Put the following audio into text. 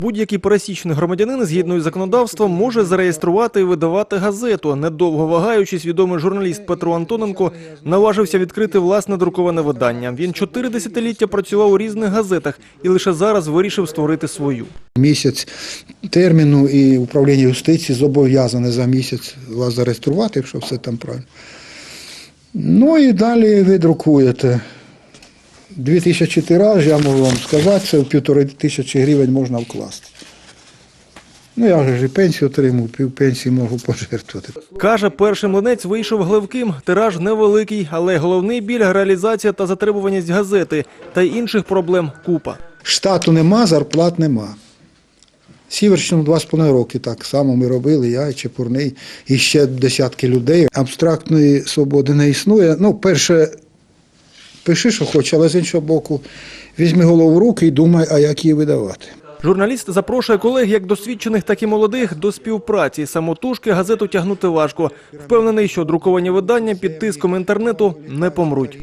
Будь-який пересічний громадянин згідно із законодавством може зареєструвати і видавати газету. Недовго вагаючись, відомий журналіст Петро Антоненко наважився відкрити власне друковане видання. Він чотири десятиліття працював у різних газетах і лише зараз вирішив створити свою. Місяць терміну і управління юстиції зобов'язане за місяць вас зареєструвати, якщо все там правильно. Ну і далі ви друкуєте. 2000 тираж, я можу вам сказати, це в півтори тисячі гривень можна вкласти. Ну, я вже ж і пенсію отримав, пів пенсії можу пожертвувати. Каже, перший млинець вийшов гливким. Тираж невеликий, але головний біль реалізація та затребуваність газети та й інших проблем купа. Штату нема, зарплат нема. Сіверщину два з половиною роки так само ми робили, я і Чепурний, і ще десятки людей. Абстрактної свободи не існує. Ну, перше, пиши, що хочеш, але з іншого боку, візьми голову в руки і думай, а як її видавати. Журналіст запрошує колег як досвідчених, так і молодих до співпраці. Самотужки газету тягнути важко. Впевнений, що друковані видання під тиском інтернету не помруть.